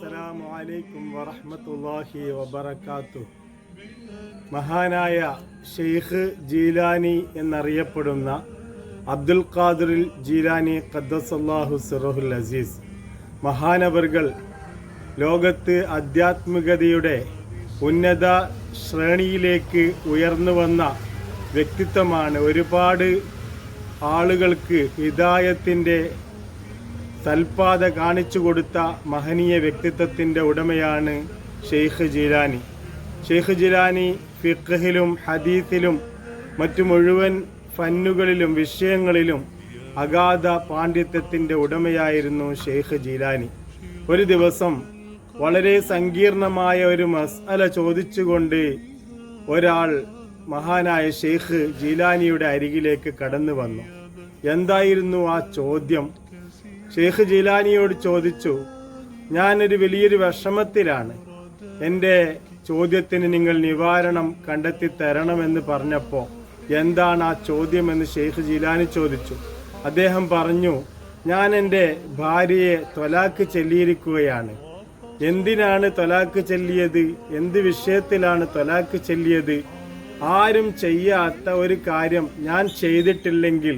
അസ്സലാമു അലൈക്കും വറഹ്മത്തുള്ളാഹി വബറകാത്തു മഹാനായ ഷെയ്ഖ് ജീലാനി എന്നറിയപ്പെടുന്ന അബ്ദുൽ ഖാദിറിൽ ജീലാനി ഖദ്ദസല്ലാഹു സിറഹുൽ അസീസ്. മഹാനവറുകൾ ലോകത്ത് ആധ്യാത്മികതയുടെ ഉന്നത ശ്രേണിയിലേക്ക് ഉയർന്നു വന്ന വ്യക്തിത്വമാണ് ഒരുപാട് ആളുകൾക്ക് ഹിദായത്തിന്റെ സൽപാത കാണിച്ചു കൊടുത്ത മഹനീയ വ്യക്തിത്വത്തിന്റെ ഉടമയാണ് ഷെയ്ഖ് ജിലാനി. ഷെയ്ഖ് ജിലാനി ഫിഖഹിലും ഹദീസിലും മറ്റു മുഴുവൻ ഫന്നുകളിലും വിഷയങ്ങളിലും അഗാധ പാണ്ഡിത്യത്തിന്റെ ഉടമയായിരുന്നു ഷെയ്ഖ് ജിലാനി. ഒരു ദിവസം വളരെ സങ്കീർണമായ ഒരു മസ്അല ചോദിച്ചുകൊണ്ട് ഒരാൾ മഹാനായ ഷെയ്ഖ് ജീലാനിയുടെ അരികിലേക്ക് കടന്നു വന്നു. എന്തായിരുന്നു ആ ചോദ്യം? ഷെയ്ഖ് ജീലാനിയോട് ചോദിച്ചു ഞാനൊരു വലിയൊരു വിഷമത്തിലാണ്. എന്റെ ചോദ്യത്തിന് നിങ്ങൾ നിവാരണം കണ്ടെത്തി തരണമെന്ന് പറഞ്ഞപ്പോൾ എന്താണ് ആ ചോദ്യമെന്ന് ഷെയ്ഖ് ജീലാനി ചോദിച്ചു. അദ്ദേഹം പറഞ്ഞു ഞാൻ എന്റെ ഭാര്യയെ തൊലാക്ക് ചെല്ലിയിരിക്കുകയാണ്. എന്തിനാണ് തൊലാക്ക് ചെല്ലിയത്? എന്ത് വിഷയത്തിലാണ് തൊലാക്ക് ചെല്ലിയത്? ആരും ചെയ്യാത്ത ഒരു കാര്യം ഞാൻ ചെയ്തിട്ടില്ലെങ്കിൽ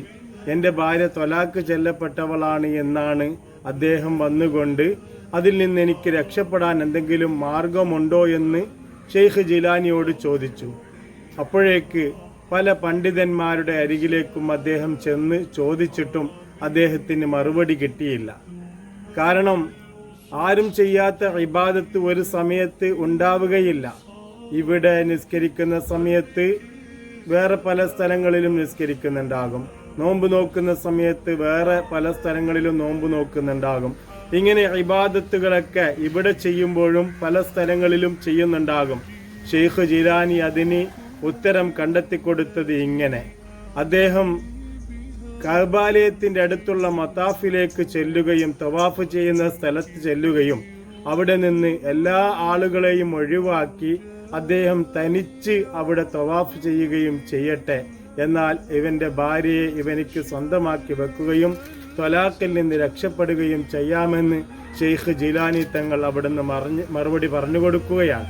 എന്റെ ഭാര്യ തൊലാക്ക് ചെല്ലപ്പെട്ടവളാണ് എന്നാണ് അദ്ദേഹം വന്നുകൊണ്ട് അതിൽ നിന്ന് എനിക്ക് രക്ഷപ്പെടാൻ എന്തെങ്കിലും മാർഗമുണ്ടോ എന്ന് ഷെയ്ഖ് ജിലാനിയോട് ചോദിച്ചു. അപ്പോഴേക്ക് പല പണ്ഡിതന്മാരുടെ അരികിലേക്കും അദ്ദേഹം ചെന്ന് ചോദിച്ചിട്ടും അദ്ദേഹത്തിന് മറുപടി കിട്ടിയില്ല. കാരണം ആരും ചെയ്യാത്ത ഇബാദത്ത് ഒരു സമയത്ത് ഉണ്ടാവുകയില്ല. ഇവിടെ നിസ്കരിക്കുന്ന സമയത്ത് വേറെ പല സ്ഥലങ്ങളിലും നിസ്കരിക്കുന്നുണ്ടാകും. നോമ്പ് നോക്കുന്ന സമയത്ത് വേറെ പല സ്ഥലങ്ങളിലും നോമ്പ് നോക്കുന്നുണ്ടാകും. ഇങ്ങനെ ഇബാദത്തുകളൊക്കെ ഇവിടെ ചെയ്യുമ്പോഴും പല സ്ഥലങ്ങളിലും ചെയ്യുന്നുണ്ടാകും. ഷെയ്ഖ് ജിലാനി അതിന് ഉത്തരം കണ്ടെത്തിക്കൊടുത്തത് ഇങ്ങനെ. അദ്ദേഹം കർബാലയത്തിന്റെ അടുത്തുള്ള മതാഫിലേക്ക് ചെല്ലുകയും തവാഫ് ചെയ്യുന്ന സ്ഥലത്ത് ചെല്ലുകയും അവിടെ നിന്ന് എല്ലാ ആളുകളെയും ഒഴിവാക്കി അദ്ദേഹം തനിച്ച് അവിടെ തവാഫ് ചെയ്യുകയും ചെയ്യട്ടെ. എന്നാൽ ഇവന്റെ ഭാര്യയെ ഇവനിക്ക് സ്വന്തമാക്കി വെക്കുകയും തൊലാക്കിൽ നിന്ന് രക്ഷപ്പെടുകയും ചെയ്യാമെന്ന് ഷെയ്ഖ് ജിലാനി തങ്ങൾ അവിടുന്ന് മറിഞ്ഞ് മറുപടി പറഞ്ഞു കൊടുക്കുകയാണ്.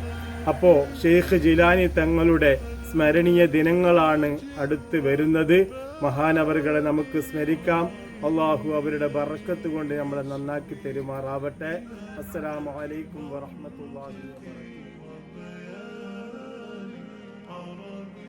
അപ്പോ ഷെയ്ഖ് ജിലാനി തങ്ങളുടെ സ്മരണീയ ദിനങ്ങളാണ് അടുത്ത് വരുന്നത്. മഹാനവറുകളെ നമുക്ക് സ്മരിക്കാം. അള്ളാഹു അവരുടെ ബറക്കത്ത് കൊണ്ട് നമ്മളെ നന്നാക്കി തെരുമാറാവട്ടെ. അസ്സലാമലൈക്കും വറഹമത്തല്ലാഹി